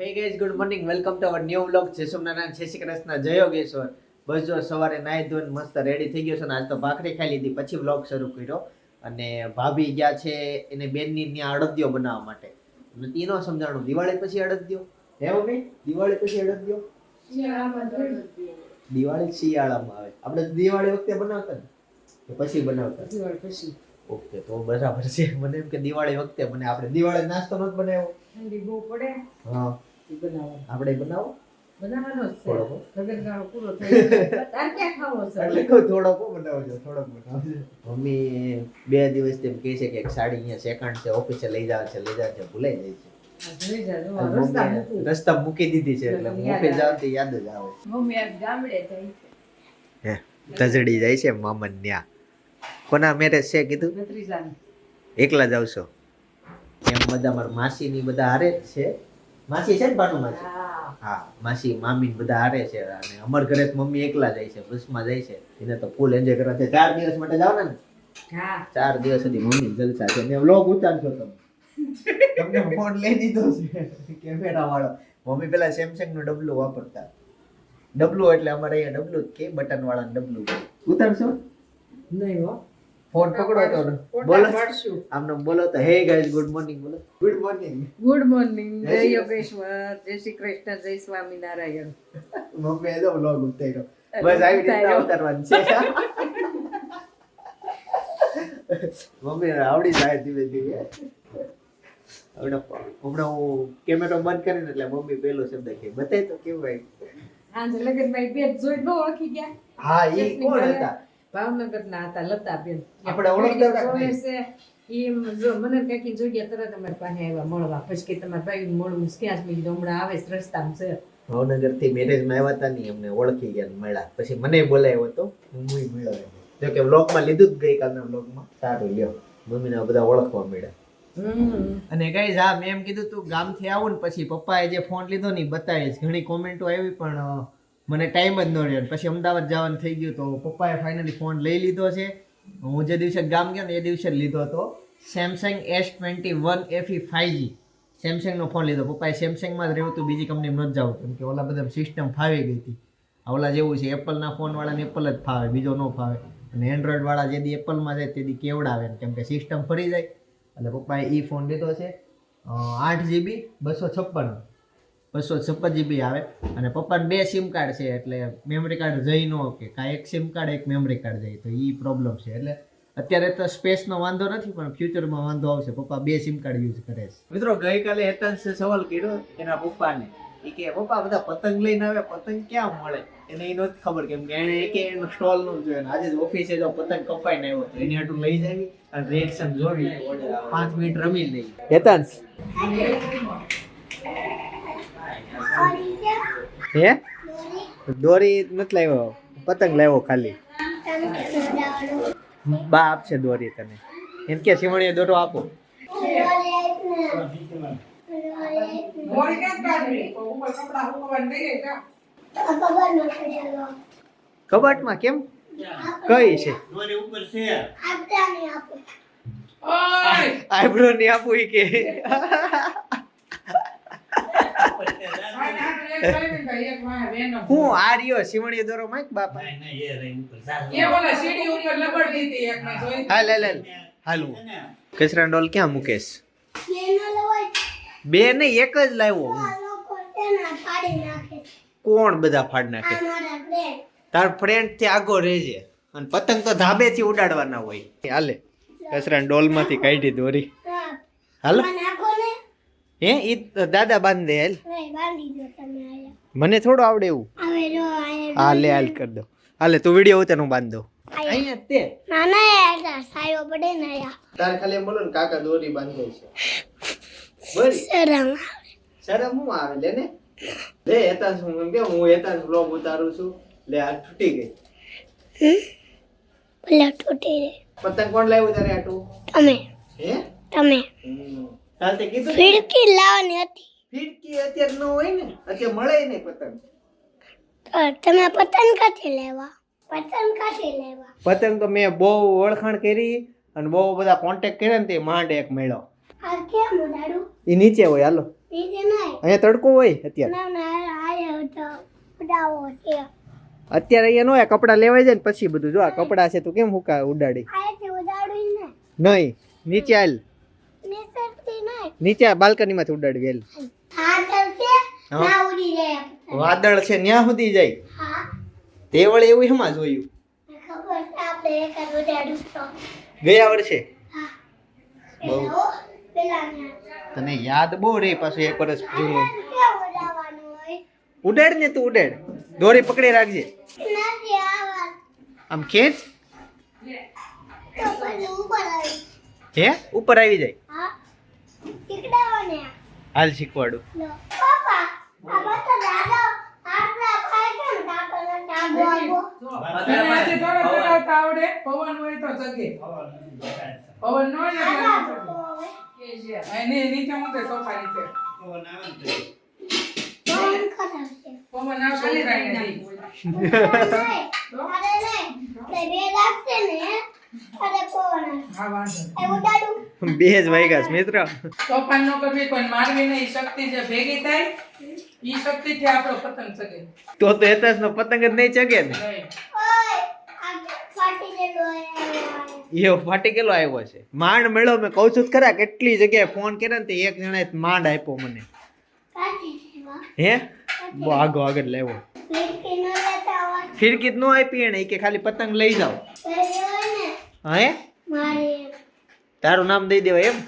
Hey guys good morning welcome to our new vlog જય સોમનારાયણ જય શ્રી કૃષ્ણ જય યોગેશ્વર બસ જો સવારે નાહી ધોઈને મસ્ત રેડી થઈ ગયો છે અને આજ તો ભાખરી ખાઈ લીધી પછી વ્લોગ શરૂ કર્યો. અને ભાભી ગયા છે એને બેનની ત્યાં અડદિયો બનાવવા માટે. અને તી નો સમજાણું દિવાળી પછી અડદિયો? હે મમ્મી દિવાળી પછી અડદિયો? દિવાળી શિયાળામાં આવે. આપણે દિવાળી વખતે બનાવતા ને? પછી બનાવતા. પછી. ઓકે તો બરાબર છે મને એમ કે દિવાળી વખતે મને આપણે દિવાળી નાસ્તો નથી બનાવ્યો. ઠંડી બહુ પડે. હા. આપણે બનાવો? બનાવવાનો છે. ગગનગાળો પૂરો થઈ તાર ક્યાં ખાવો છે? એટલે કહું થોડોક બનાવજો થોડોક બનાવજો. મમ્મી બે દિવસ તેમ કહે છે કે એક સાડી અહીંયા સેકન્ડ છે ઓફિસે લઈ જાવ છે લઈ જાવ છે ભૂલાઈ જાય છે. આ જોઈ જાજો, આ અને રસ્તા મમ્મીએ મૂકું. રસ્તા મૂકી દીધી છે એટલે એટલે યાદ જાવ તો યાદ જ આવે. મમ્મી આજ ગામડે જાય છે. તજડી જાય છે મામન ન્યા. કોના મેરેજ છે કીધું? ભત્રીજાને. એકલા જાવશો એમ બધા મારા માસી ની બધા હારે જ છે. માસી છે ને પાનું માસી? હા. હા માસી મામી બધા હારે છે. અને અમર ઘરે તો મમ્મી એકલા જાય છે બસમાં જાય છે. એને તો ફૂલ એન્જોય કરવા છે. ચાર દિવસ માટે જાવ ને? ચાર દિવસ સુધી મમ્મી જલસા છે. ને વ્લોગ ઉતારશો તમે. તમને ફોન લઈ દીધો છે. કેમેરા વાળો. મમ્મી પેલા સેમસંગનું ડબલું વાપરતા. ડબલું એટલે અમારે અહીંયા ડબલું જ કે બટન વાળા ડબલું ઉતારશો? નહીં હો. ફોન પકડો તો બોલો. આમનો બોલો તો હે ગાઈઝ ગુડ મોર્નિંગ બોલો. ગુડ મોર્નિંગ ગુડ મોર્નિંગ જય યોગેશ્વર જય શ્રી કૃષ્ણ જય સ્વામિનારાયણ. મમ્મી એ તો વ્લોગ ઉતાર્યો. બસ આવી રીતે ઉતારવાનું છે. મમ્મી આવડી જાય ધીમે ધીમે. હમણાં હમણાં હું કેમેરો બંધ કરીને એટલે મમ્મી પેલો શબ્દ કે બતાય તો કેવું ભાઈ હા લગન ભાઈ બે જોઈ બહુ ઓળખી ગયા. હા એ કોણ હતા? ભાવનગર ના હતા લતાબેન. આપણે ઓળખતા ઈ જો મને કાકી જોઈ તરત અમારી પાસે આવ્યા મળવા. પછી કે તમારા ભાઈ મળવું ક્યાં જ મેં હમણાં આવે છે રસ્તામાં છે. ભાવનગરથી મેરેજમાં આવ્યા હતા ને અમને ઓળખી ગયા મળ્યા. પછી મને બોલાવ્યો હતો. હું મળ્યો. જો કે વ્લોગમાં લીધું જ ગઈકાલના વ્લોગમાં સારું લ્યો. મમ્મી ને બધા ઓળખવા મળ્યા. અને કઈ હા મેં એમ કીધું તું ગામથી આવું ને પછી પપ્પાએ જે ફોન લીધો ને બતાવીશ. ઘણી કોમેન્ટો આવી પણ મને ટાઈમ જ ન રહ્યો. પછી અમદાવાદ જવાનું થઈ ગયું તો પપ્પાએ ફાઇનલી ફોન લઈ લીધો છે. હું જે દિવસે ગામ ગયો ને એ દિવસે લીધો હતો. Samsung S twenty one FE five G સેમસંગનો phone લીધો. પપ્પાએ સેમસંગમાં જ રહેવું હતું. બીજી કંપનીમાં નથી જવું કેમ કે ઓલા બધા સિસ્ટમ ફાવી ગઈ હતી. ઓલા જેવું છે. એપલના ફોનવાળાને એપલ જ ફાવે. બીજો ન ફાવે. અને એન્ડ્રોઈડવાળા જે દી એપલમાં જાય તે દી કેવડાવે ને. કેમ કે સિસ્ટમ ફરી જાય. એટલે પપ્પાએ એ ફોન લીધો છે. આઠ જીબી બસો છપ્પન. બસો છપ્પન જીબી આવે. અને પપ્પાને બે સિમ કાર્ડ છે એટલે મેમરી કાર્ડ જઈ ન કે કાંઈ એક સિમ કાર્ડ એક મેમરી કાર્ડ જાય તો એ પ્રોબ્લેમ છે. એટલે અત્યારે તો સ્પેસનો વાંધો નથી પણ ફ્યુચરમાં વાંધો આવશે. પપ્પા બે સિમ કાર્ડ યુઝ કરે છે. મિત્રો ગઈકાલે હેતાંશે સવાલ કર્યો એના પપ્પાને. એ કે પપ્પા બધા પતંગ લઈને આવે પતંગ ક્યાં મળે? એને એ નથી ખબર કેમ કે એને એક એનો સ્ટોલનું જોયું આજે જ ઓફિસે જો પતંગ કપાઈને આવ્યો તો એની હાટું લઈ જાવી અને રિએક્શન જોવી. પાંચ મિનિટ રમી લઈ. હેતાંશ. હે? દોરી નથી લાવ્યો. પતંગ લાવ્યો ખાલી. બા આપશે દોરી તને. એમ કે સિમણીએ દોરો આપો? કબાટમાં કેમ? કઈ છે! આઈબ્રો ની આપું કે ભાઈ, આપણે એક ભાઈ ને ભાઈ, એક ભાઈ બહેનો. હું આ રહ્યો સિમણીએ દોરો માઈક બાપા. એ બોલે સીડી ઉપર લબડ દીધી એક મેં જોઈ. હાલ હાલ હાલ હાલું કચરા ડોલ ક્યાં મુકેશ? બે નહીં એક જ લાવ્યો હું. કોણ બધા ફાડ નાખે? તાર ફ્રેન્ડથી આગો રહેજે. અને પતંગ તો ધાબે થી ઉડાડવાના હોય. હાલે. કચરા ડોલમાંથી કાઢી દોરી. હાલો. હે? ઈ દાદા બાંધે હેલ? મને થોડું આવડે એવું. હા લે હાલ કરી દો. હાલે તું વીડિયો ઉતાર હું બાંધ. દઉં અહીંયા તે. તાર ખાલી એમ બોલો ને કાકા દોરી બાંધે છે. બોલ. શરમ હું આવે? લે ને. લે હેતાંશ હું કે હું હેતાંશ બ્લોગ ઉતારું છું. લે આ તૂટી ગઈ. પતંગ કોણ લાવ્યું તારે આટું તમે. હે? તમે. કાલ તે કીધું ને? ફિરકી લાવવાની હતી. ફીટકી અત્યારે ન હોય ને અત્યારે મળે ને પતંગ. તો તમે પતંગ કાથી લેવા? પતંગ કાથી લેવા? પતંગ તો મેં બહુ ઓળખાણ કરી અને બહુ બધા કોન્ટેક્ટ કર્યા ને તે માંડ એક મેળો આ કેમ ઉડાડું એ નીચે હોય હાલો. નીચે નહીં. અહીંયા તડકો હોય અત્યારે. ના ના આયો તો ઉડાવો છે. અત્યારે અહીંયા નો હોય કપડાં લેવાય જાય ને પછી બધું. જો આ કપડાં છે તું કેમ હુકા ઉડાડી? આયાથી ઉડાડું ને નહીં નીચે હાલ. નીચે બાલ્કનીમાંથી ઉડાડવી જાય વાદળ છે ન્યા સુધી જાય. તે વળે એવું હેમાં જોયું. ખબર છે આપણે એક જ ઉડાડું તો. ગયા વર્ષે. બહુ. તને યાદ બહુ રે પાછું એક વર્ષ જૂનું ઉડાડ ને તું ઉડાડ. દોરી પકડી રાખજે. આમ ખેંચ. હે? ઉપર આવી જાય હા શીખડાવો ને હાલ શીખવાડું લો પપ્પા આ બતો દાદો આટલા ખાય કેમ કાપેલા ચાબો આબો તને આજે થોડો ચગાવતા આવડે. પવન હોય તો પવન ન હોય ને આલા એટલે બતો હવે. ચગે. અહીં ની- નીચે મૂકે સોફા નીચે. પવન આવશે ઉતરાય ને દી. નહીં અરે નહીં તે બે રાખશે ને અરે કોણ હા વાંધો એ ઉડાડું. બે જ વાગ્યા મિત્ર. તોફાન ન કરવી પણ માનવીની શક્તિ જે ભેગી થાય ઈ શક્તિથી આપણો પતંગ ચગે. તો તો એતસ નો પતંગ જ નહીં ચગે ને? એવો ફાટી ગયેલો આવ્યો છે. માંડ મેળો મેં કહું છું તો ખરા કેટલી જગ્યાએ ફોન કર્યા ને તે એક જણાએ માંડ આપ્યો મને. હે? બહુ આગો આગળ લેવો ફિરકીત ન આપી એને કે ખાલી પતંગ લઈ જાઓ. તો એ હોય ને હે? મારી તારું નામ દઈ દેવાય એમ?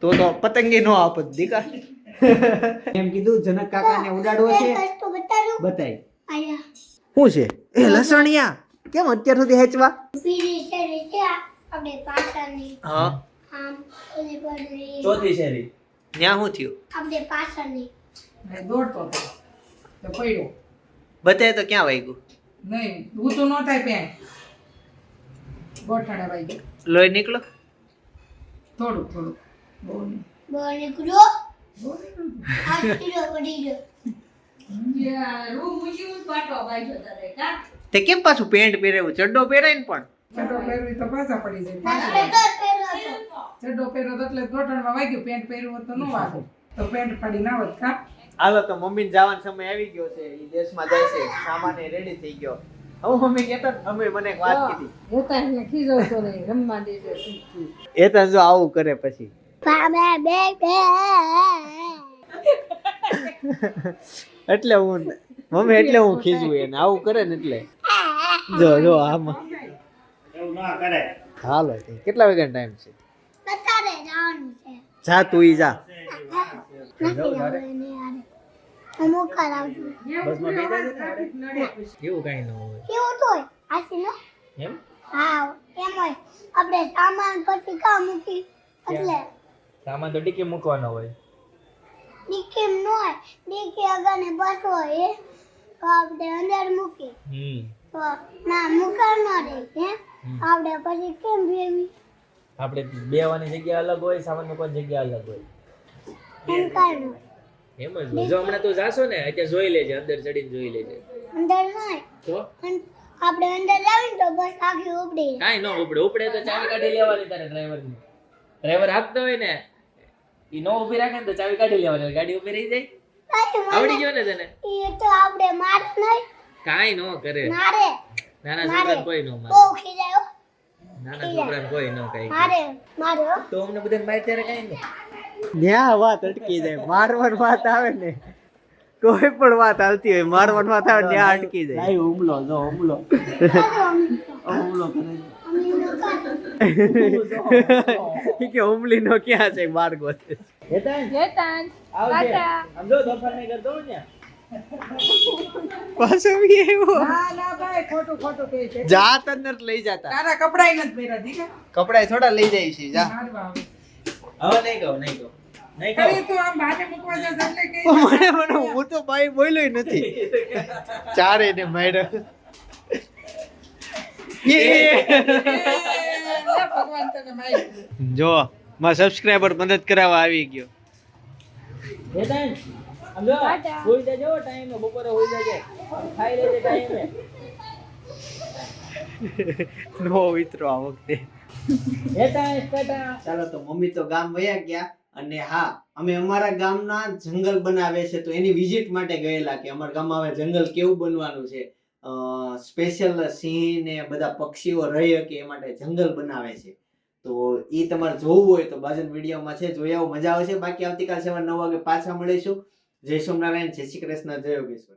તો તો પતંગી નો આપત દીકા. એમ કીધું જનક કાકાને ઉડાડવો છે. બતાય. શું છે? એ લસણિયા. કેમ અત્યાર સુધી હેચવા? હા. આમ ઓલી પડલી ચોથી શેરી. ત્યાં શું થયું? આપણે પાછળની. દોડતો હતો. તો પડ્યો. બતાય તો ક્યાં વાગ્યું? નહીં ઊંચું ન થાય પેન. ગોઠાડા વાગ્યું. લોહી નીકળો. થોડું થોડું. બહુ નહીં બહુ નીકળ્યો બહુ નહીં. આ કીડો પડી ગયો. તે કેમ પાછું પેન્ટ પહેરાવ્યું ચડ્ડો પહેરાય ને પણ. ચડ્ડો પહેરવી તો પાછા પડી જાય. ચડ્ડો પહેરો તો એટલે ગોઠણમાં વાગ્યું પેન્ટ પહેર્યું હોત તો ન વાગે તો પેન્ટ પડી ના હોત કા? હાલો તો મમ્મી જવાનો સમય આવી ગયો છે. એ દેશમાં જાય છે. સામાન રેડી થઈ ગયો. એ તો જો આવું કરે પછી. એટલે હું મમ્મી એટલે હું ખીજું એને. આવું કરે ને એટલે. જો જો આમાં. હાલો કેટલા વાગ્યાનો ટાઈમ છે? બતારે જવાનું છે. જા તું ઈ જા. અમુક કરાવજો બસમાં બેઠા છે ને? એવું કઈ ન હોય? એવું તો હોય? આસી નો? એમ? હા એમ હોય. આપણે સામાન પછી કા મૂકી એટલે. સામાન તો ડીકી મૂકવાનો હોય. ડીકી ન હોય. ડીકી અગર ને બસ હોય એ તો આપણે અંદર મૂકી હમ. તો ના મૂકા ન રહે હે? આપણે પછી કેમ ભેવી આપણે બેવાની જગ્યા અલગ હોય સામાન મૂકવાની જગ્યા અલગ હોય. એમ કાઈ ન હોય. એમ જ જો હમણાં તું જાશો ને અત્યારે જોઈ લેજે અંદર ચડીને જોઈ લેજે. અંદર હોય. તો? આપણે અંદર જાવીને તો બસ આખી ઉપડી કાઈ ન ઉપડે ઉપડે તો ચાવી કાઢી લેવાની તારે ડ્રાઈવરની. ડ્રાઈવર હાંકતો હોય ને ઈ નો ઊભી રાખે ને તો ચાવી કાઢી લેવાની ગાડી ઊભી રહી જાય. આવડી ગયો ને તને? એ તો આપણે માર નહીં. કાઈ નો કરે. મારે. નાના છોકરા કોઈ કોઈ મારે. બહુ ખીજાયો નાના છોકરા કોઈ નો કઈ મારે. મારે. તો અમને બધાને માર ત્યારે કઈ નહીં ન્યા વાત અટકી જાય મારવાની વાત આવે ને કોઈ પણ વાત હાલતી હોય મારવાની વાત આવે ત્યાં અટકી જાય. હુમલો જો હુમલો. હુમલો કરે કે હુમલી નો ક્યાં છે. ભાઈ કપડાય પહેર્યા દીકા કપડા થોડા લઈ જાય છે જા. હવે નહીં કહું નહીં કહું. મને મને હું તો ભાઈ બોલ્યો નથી. ચારે ને માર્યું. જો મારા સબસ્ક્રાઇબર મદદ કરાવવા આવી ગયો. વેદાંત, આમ જો, હોઈ જજો ટાઈમે બપોરે હોઈ જજે. ખાઈ લેજે ટાઈમે. નો મિત્રો આ વખતે. ચાલો તો મમ્મી તો ગામ વયા ગયા અને હા, અમે અમારા ગામના જંગલ બનાવે છે તો એની વિઝિટ માટે ગયેલા કે અમારા ગામમાં હવે જંગલ કેવું બનવાનું છે? સ્પેશિયલ સિંહ ને બધા પક્ષીઓ રહી શકે એ માટે જંગલ બનાવે છે. તો એ તમારે જોવું હોય તો ભાજન વિડીયોમાં છે, જોઈ આવો, મજા આવશે બાકી આવતીકાલ સવારે નવ વાગે પાછા મળીશું. જય સોમનારાયણ જય શ્રી કૃષ્ણ, જય યોગેશ્વર.